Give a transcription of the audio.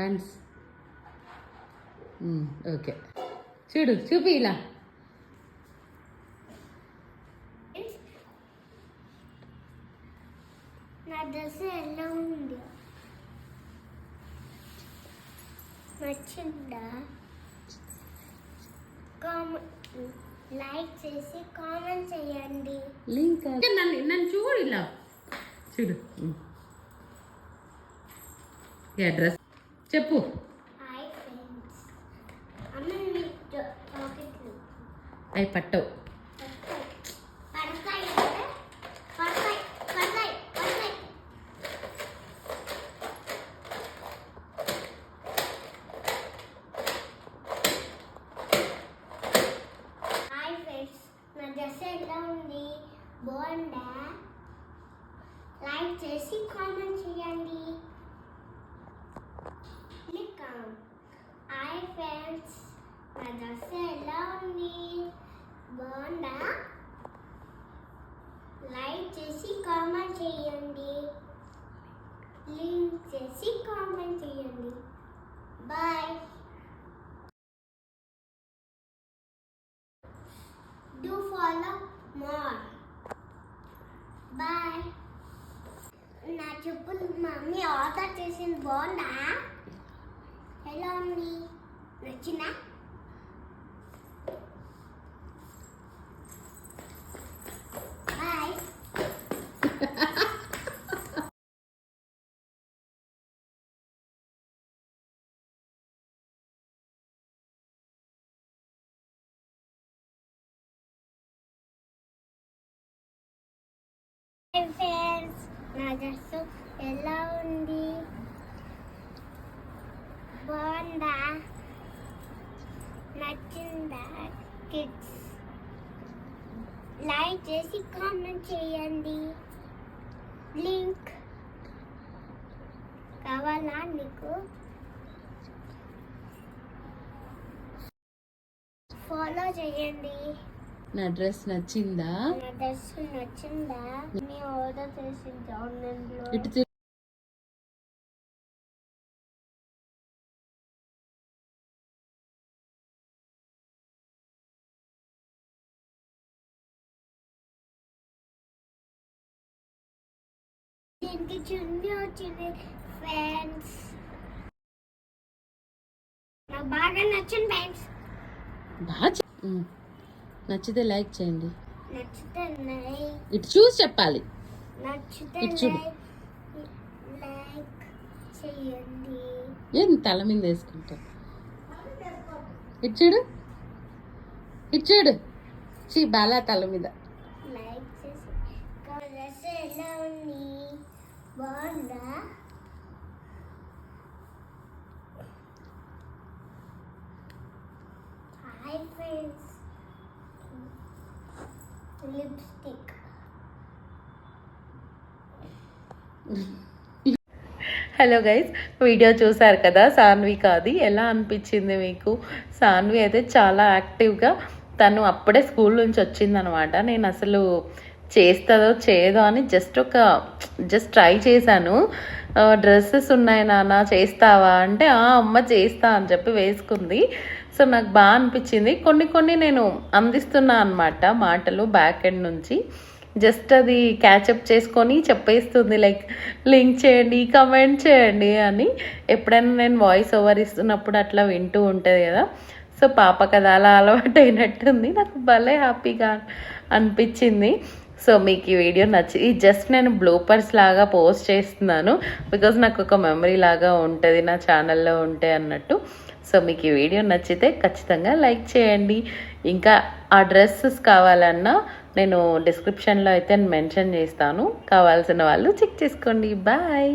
Hands okay చూడు చూపి ఇలా నా డ్రెస్ ఎలా ఉంది నచ్చిందా కామెంట్ లైక్ చేసి కామెంట్ చేయండి లింక్ నన్ను నన్ను చూడు ఇలా చూడు అడ్రస్ చెప్పు. అవి పట్టవు. బాగుందా? లైక్ చేసి కామెంట్ చేయండి గర్ల్స్ ఫ్రెండ్స్ నా ఎలా ఉంది బాగుందా? లైక్ చేసి కామెంట్ చేయండి. లింక్ చేసి కామెంట్ చేయండి. Bye. Do follow more bye నా చెప్పులు మమ్మీ ఆర్డర్ చేసింది బాగుందా? ఎలా ఉంది నచ్చిందా బాయ్ హాయ్ ఫ్రెండ్స్ నా డ్రెస్ ఎలా ఉంది బాగుందా నచ్చిందా? కిడ్స్ లైక్ చేసి కామెంట్ చేయండి. లింక్ కావాలా నీకు? ఫాలో చేయండి. నా డ్రెస్ నచ్చిందా? నా డ్రెస్ నచ్చిందా? మీ ఆర్డర్ చేసింది ఆన్లైన్లో ఇటు దీనికి చున్నీ వచ్చింది ఫ్రెండ్స్. నాకు బాగా నచ్చింది ఫ్రెండ్స్. బాగా. నచ్చితే లైక్ చేయండి. నచ్చుతున్నాయి ఇటు చూసి చెప్పాలి. నచ్చితే ఇటు చూడు. లైక్. లైక్ చేయండి. ఏం తల మీద వేసుకుంటావు? ఇటు చూడు. ఇటు చూడు. చీ బాలా తల మీద. బాగుందా? Hi friends lipstick hello guys video చూసారు కదా సాన్వి కాది. ఎలా అనిపించింది మీకు? సాన్వి అయితే చాలా యాక్టివ్గా తను అప్పుడే స్కూల్ నుంచి వచ్చిందనమాట. నేను అసలు చేస్తుందో చేయదో అని జస్ట్ ఒక జస్ట్ ట్రై చేశాను. డ్రెస్సెస్ ఉన్నాయి నాన్న చేస్తావా? అంటే "ఆ, అమ్మ చేస్తా అని చెప్పి వేసుకుంది. సో నాకు బాగా అనిపించింది. కొన్ని కొన్ని నేను అందిస్తున్నా అనమాట మాటలు బ్యాక్ ఎండ్ నుంచి. జస్ట్ అది క్యాచప్ చేసుకొని చెప్పేస్తుంది లైక్ లింక్ చేయండి కమెంట్ చేయండి అని. ఎప్పుడైనా నేను వాయిస్ ఓవర్ ఇస్తున్నప్పుడు అట్లా వింటూ ఉంటుంది కదా. సో పాప కదా అలా అలవాటు అయినట్టుంది. నాకు భలే హ్యాపీగా అనిపించింది. సో మీకు ఈ వీడియో నచ్చి జస్ట్ నేను బ్లూపర్స్ లాగా పోస్ట్ చేస్తున్నాను. బికాజ్ నాకు ఒక మెమరీ లాగా ఉంటుంది నా ఛానల్లో ఉంటే అన్నట్టు. సో మీకు ఈ వీడియో నచ్చితే ఖచ్చితంగా లైక్ చేయండి. ఇంకా ఆ డ్రెస్సెస్ కావాలన్నా నేను డిస్క్రిప్షన్లో అయితే మెన్షన్ చేస్తాను. కావాల్సిన వాళ్ళు చెక్ చేసుకోండి. బాయ్